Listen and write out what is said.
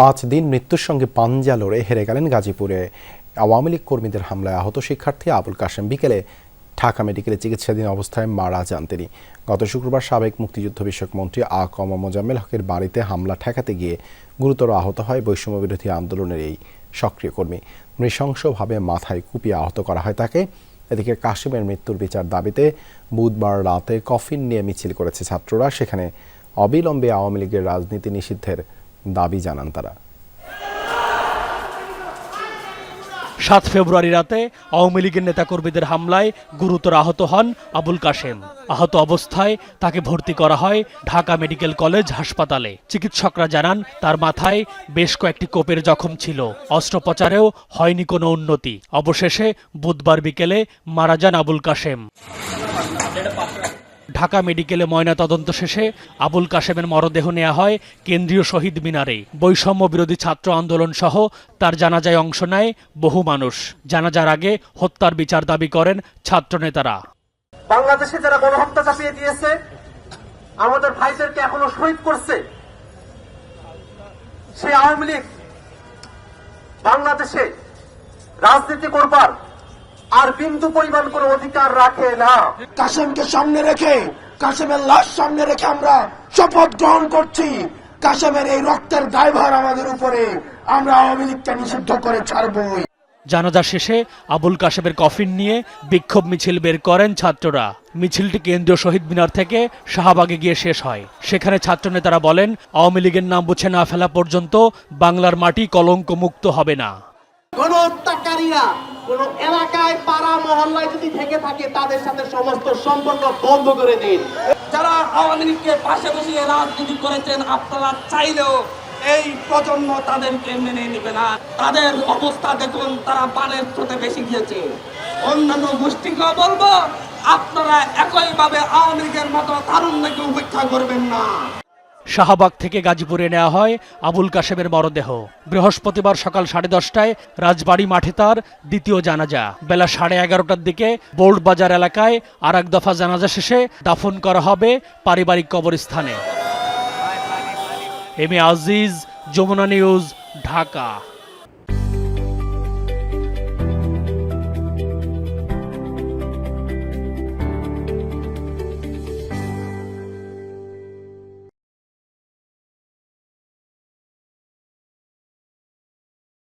পাঁচ দিন মৃত্যুর সঙ্গে পাঞ্জা লড়ে হেরে গেলেন গাজীপুরে। আওয়ামী লীগ কর্মীদের হামলায় আহত শিক্ষার্থী আবুল কাশেম বিকেলে ঢাকা মেডিকেলে চিকিৎসাধীন অবস্থায় মারা যান তিনি। গত শুক্রবার সাবেক মুক্তিযুদ্ধ বিষয়ক মন্ত্রী আ কম মোজাম্মেল হকের বাড়িতে হামলা ঠেকাতে গিয়ে গুরুতর আহত হয় বৈষম্য বিরোধী আন্দোলনের এই সক্রিয় কর্মী। নৃশংসভাবে মাথায় কুপিয়ে আহত করা হয় তাকে। এদিকে কাশিমের মৃত্যুর বিচার দাবিতে বুধবার রাতে কফিন নিয়ে মিছিল করেছে ছাত্ররা। সেখানে অবিলম্বে আওয়ামী লীগের রাজনীতি নিষিদ্ধের দাবি জানান তারা। সাত ফেব্রুয়ারি রাতে আওয়ামী লীগের নেতাকর্মীদের হামলায় গুরুতর আহত হন আবুল কাশেম। আহত অবস্থায় তাকে ভর্তি করা হয় ঢাকা মেডিকেল কলেজ হাসপাতালে। চিকিৎসকরা জানান, তার মাথায় বেশ কয়েকটি কোপের জখম ছিল। অস্ত্রোপচারেও হয়নি কোনো উন্নতি। অবশেষে বুধবার বিকেলে মারা যান আবুল কাশেম। ঢাকা মেডিকেলে ময়না তদন্ত শেষে আবুল কাশেমের মরদেহ নেওয়া হয় কেন্দ্রীয় শহীদ মিনারে। বৈষম্য বিরোধী ছাত্র আন্দোলন সহ তার জানাজায় অংশ নেয় বহু মানুষ। জানাজার আগে হত্যার বিচার দাবি করেন ছাত্রনেতারা। বাংলাদেশে যারা গণহত্যা চাপিয়ে দিয়েছে, আমাদের ভাইদেরকে এখনও শহীদ করছে। সেই আওয়ামী লীগ বাংলাদেশে রাজনীতি করবার আর বিন্দু পরিমাণ কোনো অধিকার রাখে না। কাসেমকে সামনে রেখে কাসেমের লাশ সামনে রেখে আমরা শপথ গ্রহণ করছি। কাসেমের এই রক্তের দায়ভার আমাদের উপরে আমরা আওয়ামী লীগকে নিষিদ্ধ করে ছাড়বই। জানাজা শেষে আবুল কাশেমের কফিন নিয়ে বিক্ষোভ মিছিল বের করেন ছাত্ররা। মিছিলটি কেন্দ্রীয় শহীদ মিনার থেকে শাহবাগে গিয়ে শেষ হয়। সেখানে ছাত্রনেতারা বলেন আওয়ামী লীগের নাম মুছে না ফেলা পর্যন্ত বাংলার মাটি কলঙ্ক মুক্ত হবে না। কোন হত্যাকারীরা কোন এলাকায়, পাড়া, মহল্লায় যদি থেকে থাকে, তাদের সাথে সমস্ত সম্পর্ক বন্ধ করে দিন। যারা আওয়ামী লীগকে পাশে বসিয়ে রাজনীতি করেছেন, আপনারা চাইলেও এই প্রজন্ম তাদেরকে মেনে নেবে না। তাদের অবস্থা দেখুন, তারা পানের স্রোতে বেশি গিয়েছে। অন্যান্য গোষ্ঠীকেও বলব, আপনারা একইভাবে আওয়ামী লীগের মতো তারুণ্যকে উপেক্ষা করবেন না। শাহবাগ থেকে গাজীপুরে নেওয়া হয় আবুল কাশেমের মরদেহ। বৃহস্পতিবার সকাল সাড়ে দশটায় রাজবাড়ি মাঠে তার দ্বিতীয় জানাজা। বেলা সাড়ে এগারোটার দিকে বোল্ড বাজার এলাকায় আর এক দফা জানাজা শেষে দাফন করা হবে পারিবারিক কবরস্থানে। M A Aziz, Jamuna news, Dhaka.